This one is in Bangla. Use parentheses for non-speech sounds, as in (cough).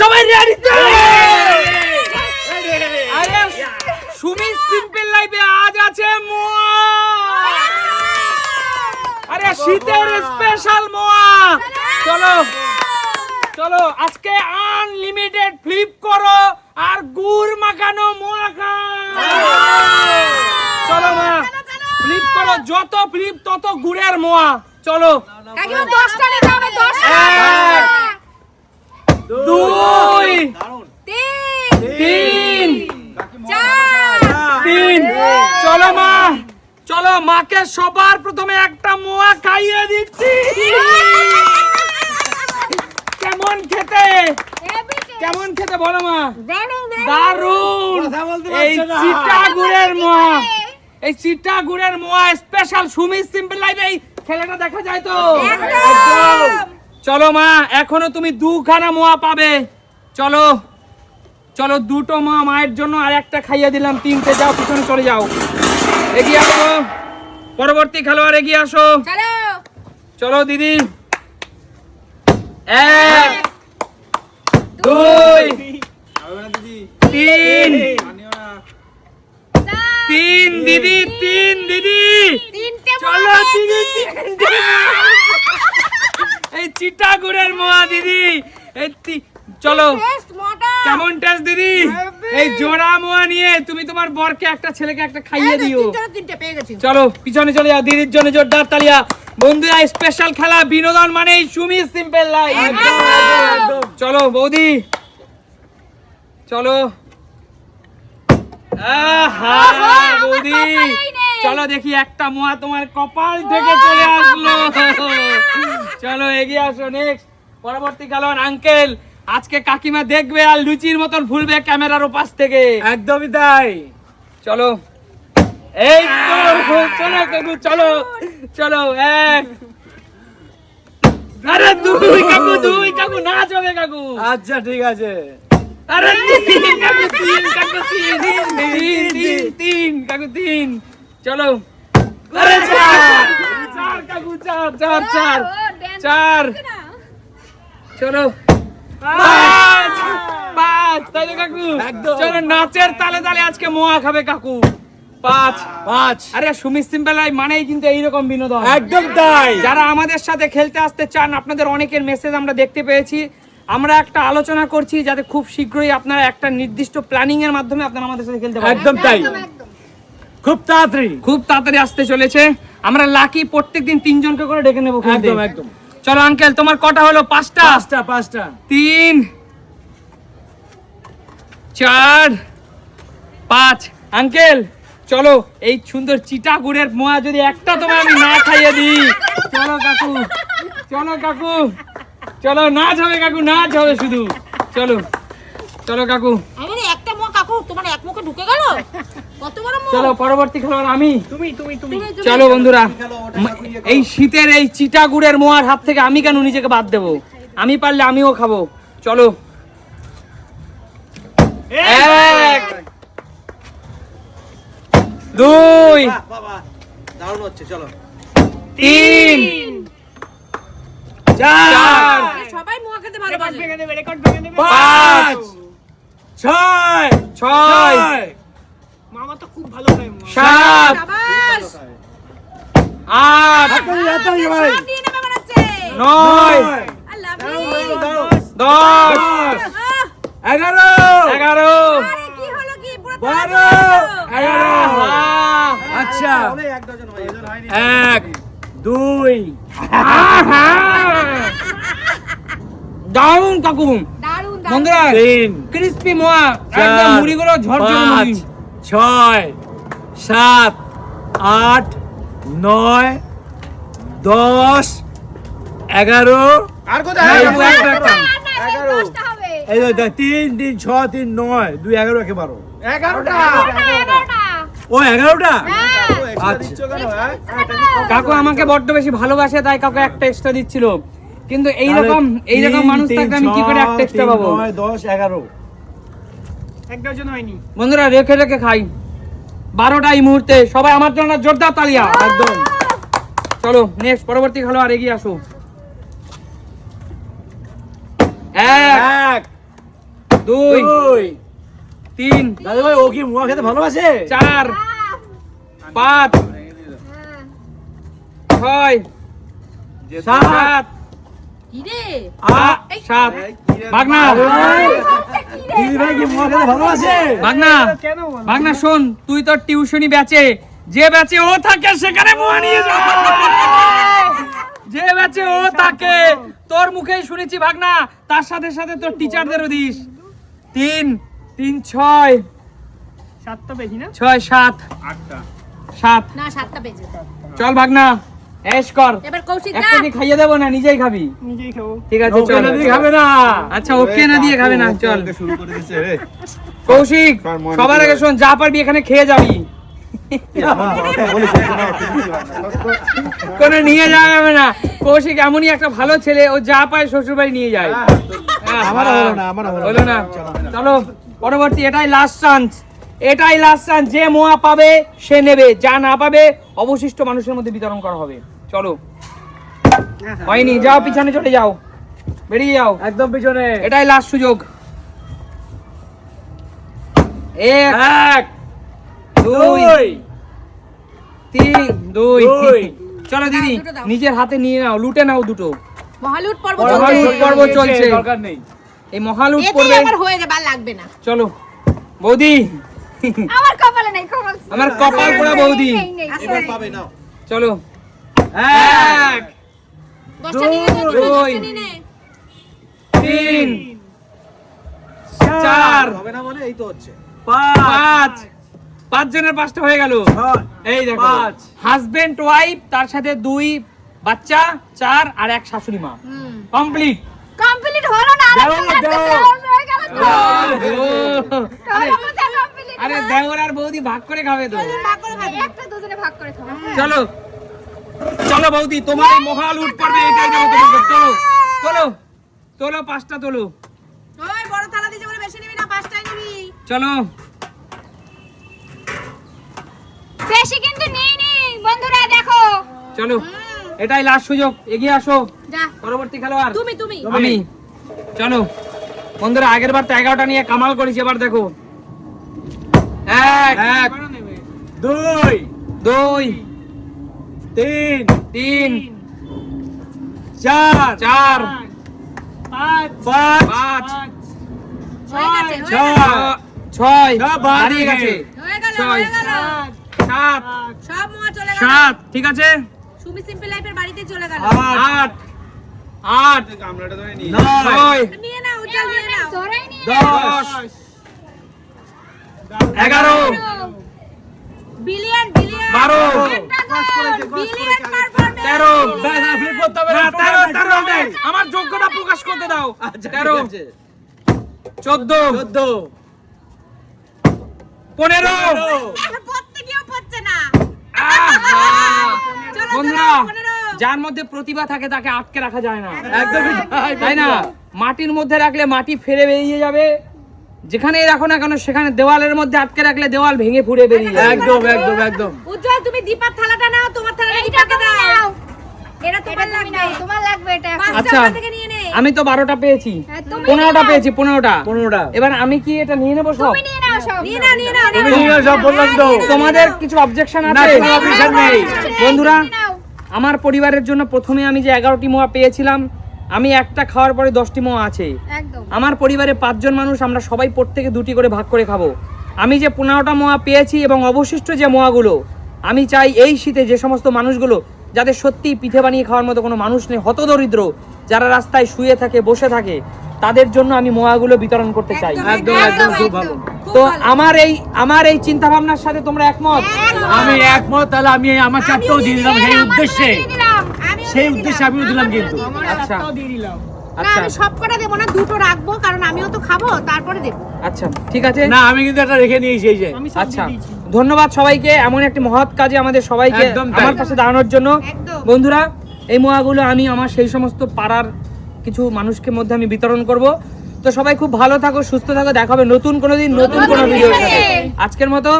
সবাই রেডি তো? আরে সুমি সিম্পল লাইফে আজ আছে মোয়া। আরে শীতের স্পেশাল মোয়া। চলো চলো আজকে আনলিমিটেড ফ্লিপ করো আর গুড় মাখানো মোয়া খাও। চলো মা ফ্লিপ করো যত ফ্লিপ তত গুড়ের মোয়া। চলো। কাকিমা দশটা নিতে হবে দশটা। এক, দুই। তিন। তিন। চলো মা। চলো মাকে সবার প্রথমে একটা মোয়া খাইয়ে দিচ্ছি। কেমন খেতে? কেমন খেতে বলো মা? দারুণ এই চিটা গুড়ের মোয়া। এই চিটা গুড়ের মোয়া স্পেশাল সুমি সিম্পল লাইফ এই খেলাটা দেখা যায় তো? একদম। চলো মা এখনও তুমি দুখানা মোয়া পাবে। চলো চলো দুটো মা মায়ের জন্য আর একটা খাইয়ে দিলাম। তিনটে যাও পিছনে চলে যাও। এগিয়ে আসো। পরবর্তী খেলোয়াড় এগিয়ে আসো। চলো। দিদি। এক দুই তিন। তিন দিদি তিন দিদি। চলো দিদি তিন দিদি। (laughs) এই চিটা গুড়ের মোয়া দিদি। এই চলো। কেমন টেস্ট দিদি? এই জোড়া মোয়া নিয়ে তুমি তোমার বরকে একটা ছেলেকে একটা খাইয়ে দিও। চলো পিছনে চলে যাও দিদির জন্য জোরদার তালিয়া। বন্ধুরা স্পেশাল খেলা বিনোদন মানে সুমি সিম্পল লাইফ চলো বৌদি। চলো। বৌদি। চলো দেখি একটা মোয়া তোমার কপাল থেকে চলে আসলো। চলো এগিয়ে আসো নেক্সট পরবর্তী খেলোয়াড় আঙ্কেল আজকে কাকিমা দেখবে আর লুচির মতন ফুলবে ক্যামেরার ওপাশ থেকে। একদমই তাই। চলো। এই চলো কাকু চলো চলো এক। আরে দুই কাকু দুই কাকু নাচ হবে কাকু। আচ্ছা ঠিক আছে। আরে তিন কাকু তিন কাকু তিন তিন তিন তিন কাকু তিন। চলো। আরে চার চার কাকু চার চার চার। চার। চলো। পাঁচ। পাঁচ। তাই তো কাকু? চলো নাচের তালে তালে আজকে মোয়া খাবে কাকু। পাঁচ। পাঁচ। আরে সুমি সিম্পল মানেই কিন্তু এইরকম বিনোদন। একদম তাই। যারা আমাদের সাথে খেলতে আসতে চান আপনাদের অনেকের মেসেজ আমরা দেখতে পেয়েছি। আমরা একটা আলোচনা করছি যাতে খুব শীঘ্রই আপনারা একটা নির্দিষ্ট প্ল্যানিং এর মাধ্যমে আপনারা আমাদের সাথে খেলতে পারেন। একদম তাই। খুব তাড়াতাড়ি। খুব তাড়াতাড়ি আসতে চলেছে। আমরা লাকি প্রত্যেকদিন তিনজনকে করে ডেকে নেব একদম একদম। চলো আঙ্কেল তোমার কটা হলো? পাঁচটা? পাঁচটা পাঁচটা। তিন চার পাঁচ। আঙ্কেল চলো এই সুন্দর চিটা গুড়ের মোয়া যদি একটা তোমার আমি না খাইয়ে দিই। চলো কাকু চলো কাকু চলো নাচ হবে কাকু নাচ হবে শুধু। চলো চলো কাকু। আরে একটা মুখ কাকু তোমার এক মুখে ঢুকে গেল? কত বড় মুখ? চলো পরবর্তী খেলোয়াড় আমি। তুমি তুমি তুমি। চলো বন্ধুরা। এই শীতের এই চিটা গুড়ের মোয়ার হাত থেকে আমি কেন নিজেকে বাদ দেবো? আমি পারলে আমিও খাব। চলো। এক দুই দারুণ হচ্ছে চলো। তিন চার সবাই মুখ খেতে ভালোবাসে। পাঁচ ছয়! ছয়। সাত! আট! ভাই সব দিয়ে নেবে মনে হচ্ছে নয়! দশ! এগারো! এগারো! আরে কি হলো কি? পুরো বারো! এগারো! আচ্ছা। এক দুই! (laughs) দারুণ কাকু দারুণ দারুণ বন্ধুরা তিন ক্রিস্পি মোয়া একদম মুড়িগুলো ঝরঝরে মুড়ি। ছয় সাত আট নয় দশ এগারো। আর কোথায়? একটা এগারো দশটা হবে। এই তিন তিন ছ তিন নয় দুই এগারো একে বারো এগারোটা ও এগারোটা? হ্যাঁ। আচ্ছা। কাকু আমাকে বড্ড বেশি ভালোবাসে তাই কাকু একটা এক্সট্রা দিচ্ছিল। কিন্তু এইরকম তাহলে এইরকম তিন, মানুষ থাকলে আমি কি করে একটা ছয়, এক্সট্রা তিন, পাবো? নয় দশ এগারো। বন্ধুরা রেখে রেখে খাই। বারোটা এই মুহূর্তে। সবাই আমার জন্য জোরদার তালিয়া। একদম। চলো নেক্সট পরবর্তী খেলোয়াড় এগিয়ে আসো। এক এক দুই দুই। তিন দাদু ভাই ও কি মোয়া খেতে ভালোবাসে? চার পাঁচ ছয় সাত শোন তুই তোর টিউশনি ব্যাচে যে ব্যাচে ও থাকে সেখানে যা। ব্যাচে ও থাকে তোর মুখেই শুনেছি ভাগনা। তার সাথে সাথে তোর টিচারদেরও দিস। তিন তিন ছয়। সাতটা বেশি না? ছয় সাত। আটটা। সাত। না সাতটা বেজে। চল ভাগনা। এস কর। এবার কৌশিক একটা খাইয়ে দেবো না নিজেই খাবি। নিজেই খাব। ঠিক আছে চল। না দিয়ে খাবে না। আচ্ছা ওকে না দিয়ে খাবে না চল। শুরু করে দিয়েছে রে। কৌশিক সবার আগে শোন যা পারবি এখানে খেয়ে যাবি। হয়। কোনো নিয়ে যাওয়া যাবে না। কৌশিক এমনই একটা ভালো ছেলে ও যা পায় শ্বশুর বাড়ি নিয়ে যায়। হ্যাঁ, হলো না, আমারও হলো হলো না। চলো পরবর্তী এটাই লাস্ট চান্স এটাই লাস্ট চান্স যে মোয়া পাবে সে নেবে। যা না পাবে অবশিষ্ট মানুষের মধ্যে বিতরণ করা হবে। চলো। হয়নি যাও পিছনে চলে যাও। বেরিয়ে যাও। একদম পিছনে। এটাই লাস্ট সুযোগ। এক দুই তিন দুই। চলো দিদি নিজের হাতে নিয়ে নাও লুটে নাও দুটো। মহালুট পর্ব মহালুট চলছে। পর্ব চলছে। দরকার নেই। এই মহালুট আমার হয়ে যাবে আর লাগবে না। চলো। বৌদি। আমার কপালে নেই কপাল আমার কপাল পোড়া বৌদি। নেই, নেই। এবার পাবে নাও। চলো। এক দুই। তিন চার হবে না মানে এই তো হচ্ছে পাঁচ পাঁচ জনের পাঁচটা হয়ে গেল এই দেখো পাঁচ। হাজবেন্ড ওয়াইফ তার সাথে দুই বাচ্চা চার আর এক শাশুড়ি মা। কমপ্লিট কমপ্লিট হলো না। আরে? দেওর আর বৌদি ভাগ করে খাবে তো ভাগ করে খাবি। একটা দুজনে ভাগ করে খাব চলো চলো বৌদি তোমার এই মহা লুট পড়বে এটাই দেবো তোমাকে চলো চলো তোলো পাঁচটা তোলো। ওই বড় থালা দিয়েছে বলে বেশি নিবি না পাঁচটাই নিবি। চলো। বেশি কিন্তু নেই নি বন্ধুরা দেখো। চলো এটাই লাস্ট সুযোগ এগিয়ে আসো। যা। পরবর্তী খেলোয়াড়। তুমি তুমি। আমি। চলো। বন্ধুরা আগের বার তো এগারোটা নিয়ে কামাল করেছি এবার দেখো। এক এক দুই। দুই। তিন তিন চার চার পাঁচ পাঁচ ছয় ছয় ছয় সাত ঠিক আছে? বাড়িতে চলে তেরো তেরো total। আমার যোগ্যতা প্রকাশ করতে দাও। আচ্ছা, তেরো চোদ্দ। চোদ্দ। পনেরো। বন্ধুরা যার মধ্যে প্রতিভা থাকে তাকে আটকে রাখা যায় না। একদমই তাই, তাই না? মাটির মধ্যে রাখলে মাটি ফেরে বেরিয়ে যাবে। যেখানেই রাখো না কেন সেখানে দেওয়ালের মধ্যে আটকে রাখলে দেওয়াল ভেঙে ফুড়ে বেরিয়ে যাবে। একদম একদম একদম। উজ্জ্বল তুমি দীপার থালাটা নাও তোমার থালাটা দীপাকে দাও। এটা তোমার লাগবে। নাও তোমার লাগবে এটা। আচ্ছা। ওখান থেকে নিয়ে নে। আমি তো বারোটা পেয়েছি। হ্যাঁ, তুমি পনেরোটা নাও। পেয়েছি পনেরোটা। পনেরোটা। এবার আমি কি এটা নিয়ে নেব সব? তুমি নিয়ে নাও সব। নিয়ে নাও নিয়ে নাও তুমি নিয়ে নিয়ে নাও, সব বললাম তো। তোমাদের কিছু অবজেকশন না আছে? কোনো অভিশাপ নেই। বন্ধুরা আমার পরিবারের জন্য প্রথমে আমি যে এগারোটি মোয়া পেয়েছিলাম আমি একটা খাওয়ার পরে দশটি মোয়া আছে। আমার পরিবারে পাঁচজন মানুষ আমরা সবাই প্রত্যেকে দুটি করে ভাগ করে খাব। আমি যে পনেরোটা মোয়া পেয়েছি এবং অবশিষ্ট যে মোয়াগুলো আমি চাই এই শীতে যে সমস্ত মানুষগুলো যাদের সত্যি পিঠে বানিয়ে খাওয়ার মতো কোনো মানুষ নেই হতদরিদ্র যারা রাস্তায় শুয়ে থাকে বসে থাকে তাদের জন্য আমি মোয়াগুলো বিতরণ করতে চাই। একদম একদম খুব ভালো। তো আমার এই আমার এই চিন্তা ভাবনার সাথে তোমরা একমত? আমি একমত তাহলে আমি আমার চারটেও দিয়ে দিলাম। সেই উদ্দেশ্যে সেই উদ্দেশ্যে আমিও দিলাম কিন্তু। আচ্ছা। না আচ্ছা। আমি সব কটা দেবো না দুটো রাখব কারণ আমিও তো খাব তারপরে দেবো। আচ্ছা ঠিক আছে? না আমি কিন্তু রেখে নিয়েছি এই যে। আচ্ছা। ধন্যবাদ সবাইকে এমন একটি মহৎ কাজে আমাদের সবাইকে। আমার পাশে দাঁড়ানোর জন্য। বন্ধুরা এই মোয়াগুলো আমি আমার সেই সমস্ত পাড়ার কিছু মানুষকে মধ্যে আমি বিতরণ করব। তো সবাই খুব ভালো থাকো সুস্থ থাকো দেখা হবে নতুন কোনো দিন নতুন কোনো ভিডিওর সাথে। আজকের মতো।